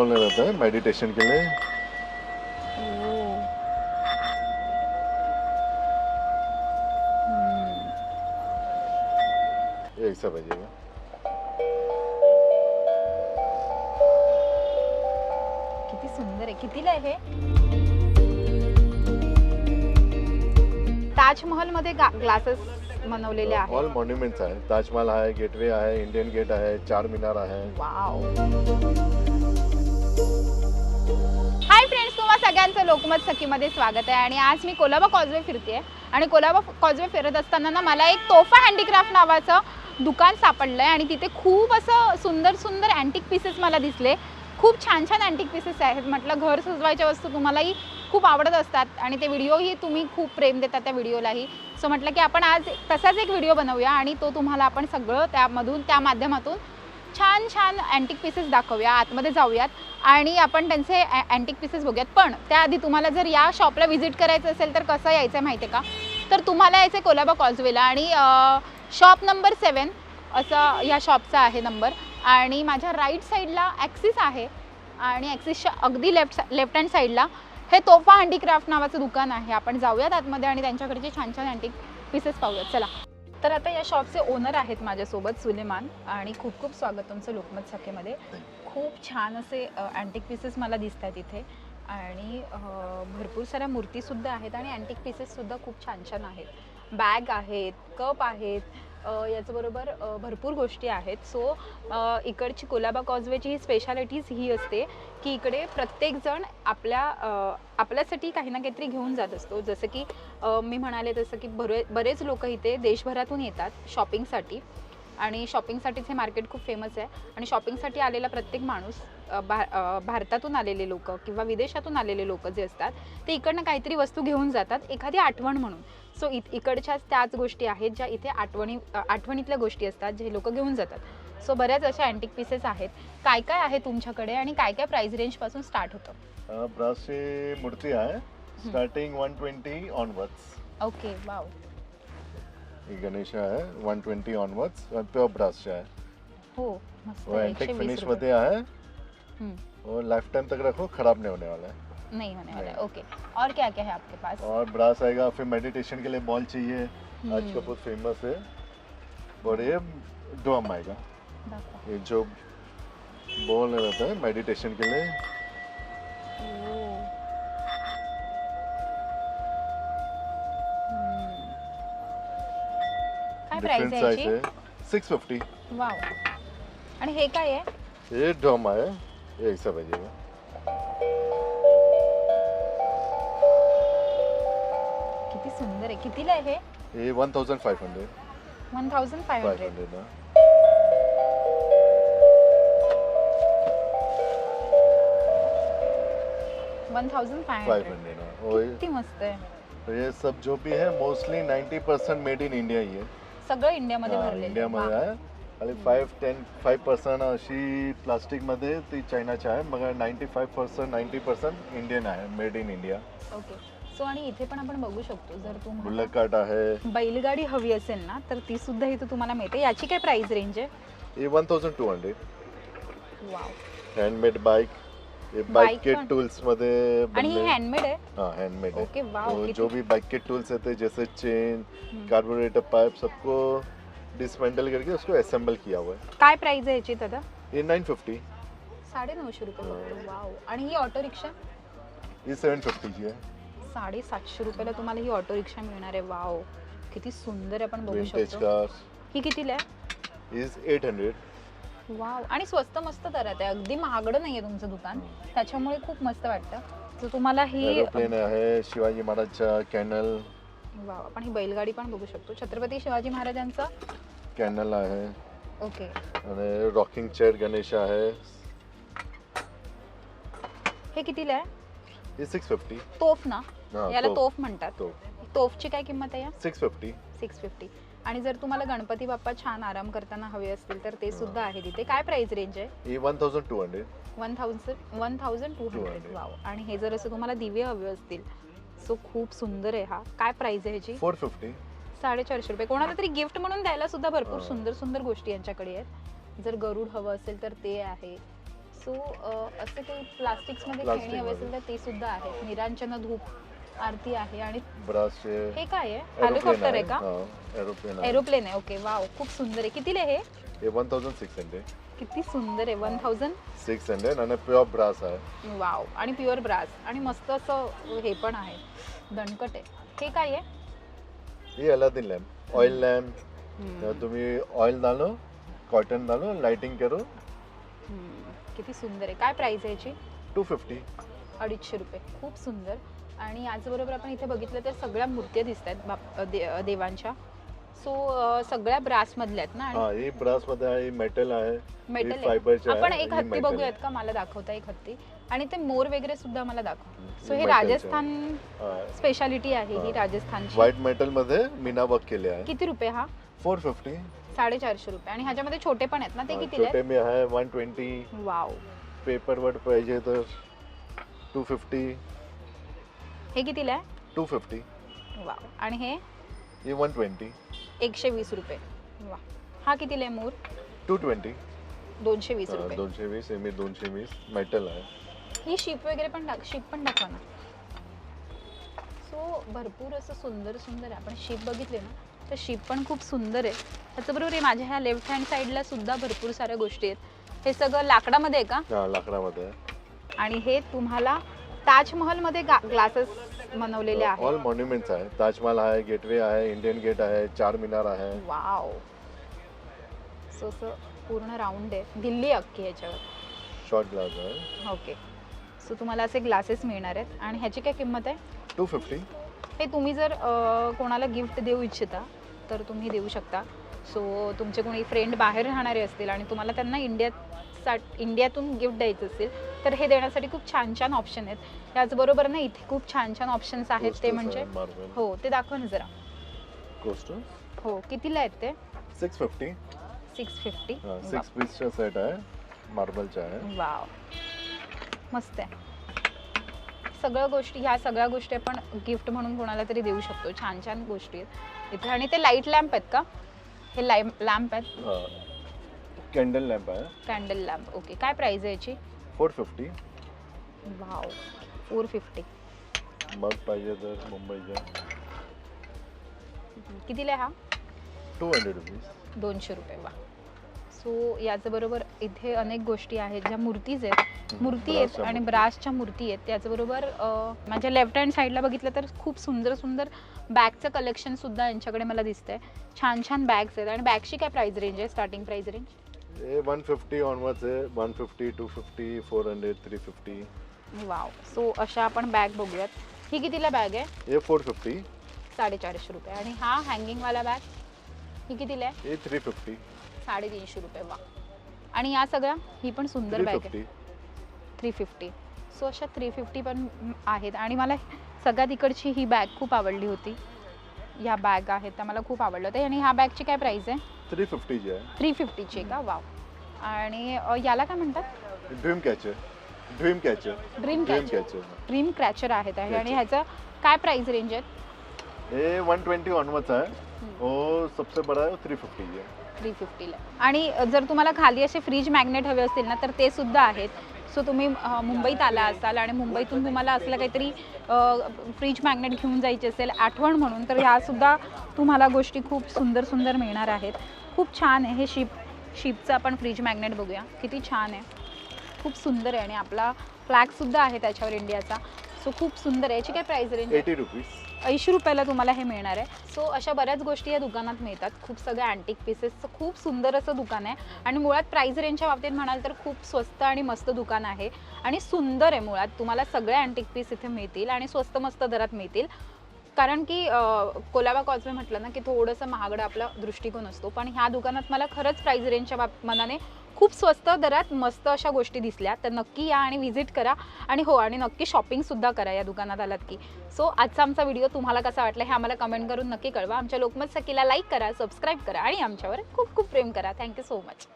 बोलने रहता है मेडिटेशन के लिए। ऐसा बजेगा। किती सुंदर आहे कितीला आहे हे? ताजमहलमध्ये ग्लासेस बनवलेले आहेत. ऑल मॉन्युमेंट्स आहे ताजमहल आहे गेटवे आहे इंडियन गेट आहे चार मिनार आहे. वाव सगळ्यांचं लोकमत सखीमध्ये स्वागत आहे. आणि आज मी कोलाबा कॉजवे फिरते आणि कोलाबा कॉजवे फिरत असताना ना मला एक तोफा हँडीक्राफ्ट नावाचं दुकान सापडलं आहे आणि तिथे खूप असं सुंदर सुंदर अँटिक पीसेस मला दिसले. खूप छान छान अँटिक पीसेस आहेत. म्हटलं घर सजवायच्या वस्तू तुम्हालाही खूप आवडत असतात. आणि ते व्हिडिओही तुम्ही खूप प्रेम देतात त्या व्हिडिओलाही. सो म्हटलं की आपण आज तसाच एक व्हिडिओ बनवूया. आणि तो तुम्हाला आपण सगळं त्यामधून त्या माध्यमातून छान छान अँटिक पीसेस दाखवूया आतमध्ये जाऊयात आणि आपण त्यांचे अँटिक पीसेस बघूयात. पण त्याआधी तुम्हाला जर या शॉपला व्हिजिट करायचं असेल तर कसं यायचं आहे माहिती आहे का? तर तुम्हाला यायचं आहे कोलाबा कॉजवेला आणि शॉप नंबर सेवन असं या शॉपचा आहे नंबर आणि माझ्या राईट साईडला ॲक्सिस आहे आणि ॲक्सिसच्या अगदी लेफ्ट लेफ्ट हँड साईडला हे तोफा हँडीक्राफ्ट नावाचं दुकान आहे. आपण जाऊयात आतमध्ये आणि त्यांच्याकडचे छान छान अँटिक पीसेस पाहूयात. चला. तर आता या शॉपचे ओनर आहेत माझ्यासोबत सुलेमान आणि खूप खूप स्वागत तुमचं लोकमत सखेमध्ये खूप छान असे अँटिक पीसेस मला दिसत आहेत इथे. आणि भरपूर साऱ्या मूर्तीसुद्धा आहेत आणि अँटिक पीसेससुद्धा खूप छान छान आहेत. बॅग आहेत कप आहेत याचबरोबर भरपूर गोष्टी आहेत. सो इकडची कोलाबा कॉजवेची ही स्पेशालिटीज ही असते की इकडे प्रत्येकजण आपल्या आपल्यासाठी काही ना काहीतरी घेऊन जात असतो. जसं की मी म्हणाले तसं की बरे बरेच लोक इथे देशभरातून येतात शॉपिंगसाठी आणि शॉपिंगसाठीच हे मार्केट खूप फेमस आहे. आणि शॉपिंगसाठी आलेला प्रत्येक माणूस भा भारतातून आलेले लोक किंवा विदेशातून आलेले लोक जे असतात ते इकडनं काहीतरी वस्तू घेऊन जातात. एखादी आठवण म्हणून. सो इ इकडच्याच त्याच गोष्टी आहेत ज्या इथे आठवणी आठवणीतल्या गोष्टी असतात जे लोक घेऊन जातात. सो बऱ्याच अशा अँटिक पीसेस आहेत. काय काय आहे तुमच्याकडे आणि काय काय प्राइस रेंजपासून स्टार्ट होतं? ब्रासची मूर्ती आहे. Starting one twenty onwards okay wow ही गणेश आहे वन ट्वेंटी ऑनवर्ड्स प्युअर ब्रासचे आहे. हो मस्त. Antique 120 finish. मध्ये आहे. और लाइफ टाइम तक रखो खराब नहीं होने वाला है नहीं होने वाला है। ओके और क्या क्या है आपके पास? और ब्रास आएगा फिर मेडिटेशन के लिए बॉल चाहिए। आज हम्म, का बहुत फ़ेमस है। और ये ड्रम आएगा। ये जो बॉल रहता है मेडिटेशन के लिए। डिफरेंट आहे साइज़ है सिक्स फिफ्टी वाव आणि हे काय आहे? ये ड्रम है ये ऐसा किती सुंदर आहे. कितीला आहे हे? One thousand five hundred one thousand five five hundred hundred ना one thousand five five hundred hundred ना और ये- किती मस्त आहे. ये सब जो भी है mostly percent made in India ही है सगळं इंडियामध्ये हा, भरलेलं. इंडियामध्ये वा. आहे. आणि फाईव्ह टेन फाईव्ह पर्सेंट अशी प्लास्टिकमध्ये ती चायनाची आहे. मग ninety five percent ninety percent Indian आहे made in India okay so आणि इथे पण आपण बघू शकतो. जर तुम्हाला बुलेट आहे. बैलगाडी हवी असेल ना तर ती सुद्धा इथे तुम्हाला मिळते. याची काय प्राइस रेंज आहे? हे one thousand two hundred. Wow handmade bike हे बाईक पण? टूल्समध्ये आणि ही हँडमेड आहे? हाँ हैंडमेड है ओके तो किती जो भी बाइक के टूल्स रहते हैं जैसे चेन. कार्बोरेटर पाइप सबको डिसमेंटल करके उसको असेंबल किया हुआ है। काय प्राइस आहे याची दादा ये नाइन फिफ्टी साडे नऊशे रुपये. हो. फक्त. वाव आणि ही ऑटो रिक्षा ये सेवन फिफ्टी की है साडे सातशे रुपयाला तुम्हाला ही ऑटो रिक्षा मिळणार आहे. वाव. किती सुंदर आपण बघू शकतो. कार्स ही कितीला आहे? Is eight hundred wow. आणि स्वस्त मस्त दरात आहे. अगदी महागडं नाहीये तुमचं दुकान. त्याच्यामुळे खूप मस्त वाटतं. तर तुम्हाला ही एरोप्लेन आहे शिवाजी महाराजचा कॅनल वाव. आपण ही बैलगाडी पण बघू शकतो. छत्रपती शिवाजी महाराजांचा? कॅनल आहे. ओके. आणि रॉकिंग चेअर गणेश आहे. हे कितीला आहे? हे सिक्स फिफ्टी तोफ ना. याला तोफ. म्हणतात. तो तोफची काय किंमत आहे या? सिक्स फिफ्टी सिक्स फिफ्टी आणि जर तुम्हाला गणपती बाप्पा छान आराम करताना हवे असतील तर ते सुद्धा आहे तिथे. काय प्राइस रेंज आहे? हे one thousand two hundred one thousand one thousand two hundred 200. Wow आणि हे जर असं तुम्हाला दिवे हवे असतील सो खूप सुंदर आहे हा. काय प्राइस आहे ह्याची? फोर फिफ्टी साडेचारशे रुपये. कोणाला तरी गिफ्ट म्हणून द्यायला सुद्धा भरपूर हा. सुंदर सुंदर गोष्टी यांच्याकडे आहेत. जर गरुड हवं असेल तर ते आहे. सो असे काही प्लास्टिक्समध्ये खेळणी हवे असेल. तर ते सुद्धा आहेत निरांजन धूप. आरती आहे आणि ब्रासचे हे काय आहे? हेलिकॉप्टर आहे का? एरोप्लेन आहे. एरोप्लेन आहे. ओके वाव खूप सुंदर आहे. कितीला हे? हे वन थाउजंड सिक्स हंड्रेड किती सुंदर आहे वन थाउजंड सिक्स हंड्रेड आणि प्युअर ब्रास आहे. वाव आणि प्युअर ब्रास आणि मस्त असं हे पण आहे. दणकट आहे. हे काय आहे? ही अलादीन लॅम्प. Oil lamp. तुम्ही ऑइल डालो कॉटन डालो लाइटिंग करो. किती सुंदर आहे. काय प्राइस आहे याची? टू फिफ्टी अडीचशे रुपये. खूप सुंदर. आणि याचबरोबर आपण इथे बघितलं तर सगळ्या मूर्त्या दिसत आहेत बाप दे देवांच्या. सो सगळ्या ब्रासमधल्या आहेत ना आणि हा ही ब्रासमध्ये आहे ही मेटल आहे. मेटल ही फायबरची आपण एक ही हत्ती metal बघूयात. का? मला दाखवता एक हत्ती. आणि ते मोर वगैरे सुद्धा मला दाखव. सो हे. राजस्थान. स्पेशालिटी आहे ही हा. राजस्थानची. व्हाईट मेटलमध्ये मीना वर्क केले आहे. किती रुपये हा? फोर फिफ्टी साडेचारशे रुपये. आणि ह्याच्यामध्ये छोटे पण आहेत ना? ते किती छोटे में आहे one twenty wow paperweight पाहिजे तर टू फिफ्टी हे कितीला आहे? Two fifty wow. आणि हे? ही वन ट्वेंटी एकशे वीस रुपये. वा हा कितीला आहे मोर? टू ट्वेंटी दोनशे वीस रुपये. दोनशे वीस एम दोनशे वीस मेटल आहे. ही शिप वगैरे पण टाक शिप पण दाखवा ना. सो भरपूर असं सुंदर सुंदर आहे. आपण शिप बघितले ना तर शिप पण खूप सुंदर आहे. त्याच्याबरोबर हे माझ्या ह्या लेफ्ट हँड साईडला सुद्धा भरपूर साऱ्या गोष्टी आहेत. हे सगळं लाकडामध्ये आहे का? हा लाकडामध्ये आहे. आणि हे तुम्हाला ताजमहलमध्ये ग्लासेस बनवलेले ऑल आहेत. मॉन्युमेंट्स आहे ताजमहल आहे गेटवे आहे इंडियन गेट आहे चार मिनार आहे. वाव सो असं पूर्ण राऊंड आहे. दिल्ली अख्खी ह्याच्यावर शॉर्ट ग्लास आहे. ओके सो तुम्हाला असे ग्लासेस मिळणार आहेत. आणि ह्याची काय किंमत आहे? टू फिफ्टी हे तुम्ही जर अ, कोणाला गिफ्ट देऊ इच्छिता तर तुम्ही देऊ शकता. सो तुमचे कोणी फ्रेंड बाहेर राहणारे असतील आणि तुम्हाला त्यांना इंडियात सा इंडियातून गिफ्ट द्यायचं असेल तर हे देण्यासाठी खूप छान छान ऑप्शन आहेत. त्याचबरोबर ना इथे खूप छान छान ऑप्शन्स आहेत ते म्हणजे हो ते दाखवा ना जरा. हो कितीला आहेत ते? Six fifty six fifty six पीसचा set आहे. मार्बलचा आहे. वाव. मस्त आहे. सगळ्या गोष्टी ह्या सगळ्या गोष्टी आपण गिफ्ट म्हणून कोणाला तरी देऊ शकतो. छान छान गोष्टी आहेत. इथे आणि ते लाइट लॅम्प आहेत का? हे लॅम्प आहेत. कॅन्डल लॅम्प आहे. कॅन्डल लॅम्प ओके काय प्राइस आहे याची? Four fifty. Wow four fifty मग पाहिजे तर मुंबईच्या. कितीला आहे हा? टू हंड्रेड रुपीज दोनशे रुपये वा. सो याचबरोबर इथे अनेक गोष्टी आहेत ज्या मूर्तीज आहेत. मूर्ती आहेत आणि मूर्ती. ब्रासच्या मूर्ती आहेत. त्याचबरोबर अं, माझ्या लेफ्ट हँड साईडला बघितलं तर खूप सुंदर सुंदर बॅगचं कलेक्शन सुद्धा यांच्याकडे मला दिसतंय. छान छान बॅग्स आहेत. आणि बॅगची काय प्राइस रेंज आहे? स्टार्टिंग प्राइस रेंज हे वन फिफ्टी ऑनवर्ड्स आहे one fifty two fifty four hundred three fifty wow so अशा आपण बॅग बघूयात. ही कितीला बॅग आहे? हे फोर फिफ्टी साडेचारशे रुपये. आणि हा हँगिंगवाला बॅग ही कितीला आहे? हे थ्री फिफ्टी साडेतीनशे रुपये. वा आणि या सगळ्या? ही पण सुंदर बॅग आहे. थ्री फिफ्टी सो अशा थ्री फिफ्टी पण आहेत. आणि मला सगळ्यात इकडची ही बॅग खूप आवडली होती. ह्या बॅग आहेत त्या मला खूप आवडल्या होत्या. आणि ह्या बॅगची काय प्राईस आहे? थ्री फिफ्टीची आहे. थ्री फिफ्टीची का? वाव. आणि अ, याला काय म्हणतात? Dream catcher dream catcher dream dream catcher catcher dream catcher आहेत आहे आणि Catcher. ह्याचं काय प्राईस रेंज आहे? ये वन ट्वेंटी ऑनवर्ड्स है वो सबसे बड़ा है थ्री फिफ्टी है थ्री फिफ्टीला आणि अ, जर तुम्हाला खाली असे फ्रीज मॅग्नेट हवे असतील ना तर ते सुद्धा आहेत. सो तुम्ही अ, मुंबईत आला असाल आणि मुंबईतून तुम्हाला असलं काहीतरी फ्रीज मॅग्नेट घेऊन जायची असेल आठवण म्हणून तर ह्या सुद्धा तुम्हाला गोष्टी खूप सुंदर सुंदर मिळणार आहेत. खूप छान आहे हे शिप. शिपचं आपण फ्रीज मॅग्नेट बघूया. किती छान आहे. खूप सुंदर आहे आणि आपला फ्लॅगसुद्धा आहे त्याच्यावर इंडियाचा. सो खूप सुंदर आहे. याची काय प्राईस रेंज आहे? एटी रुपीज ऐंशी रुपयाला तुम्हाला हे मिळणार आहे. सो अशा बऱ्याच गोष्टी या दुकानात मिळतात. खूप सगळ्या अँटिक पीसेसचं खूप सुंदर असं दुकान आहे. आणि मुळात प्राईस रेंजच्या बाबतीत म्हणाल तर खूप स्वस्त आणि मस्त दुकान आहे. आणि सुंदर आहे मुळात. तुम्हाला सगळे अँटिक पीस इथे मिळतील आणि स्वस्त मस्त दरात मिळतील. कारण की कोलाबा कॉजवे म्हटलं ना की थोडंसं महागडं आपला दृष्टिकोन असतो. पण ह्या दुकानात मला खरंच प्राईज रेंजच्या बाब मनाने खूप स्वस्त दरात मस्त अशा गोष्टी दिसल्या. तर नक्की या आणि व्हिजिट करा. आणि हो आणि नक्की शॉपिंगसुद्धा करा या दुकानात आलात की. सो आजचा आमचा व्हिडिओ तुम्हाला कसा वाटला हे आम्हाला कमेंट करून नक्की कळवा. आमच्या लोकमत सखीला लाईक करा सबस्क्राईब करा आणि आमच्यावर खूप खूप प्रेम करा. Thank you so much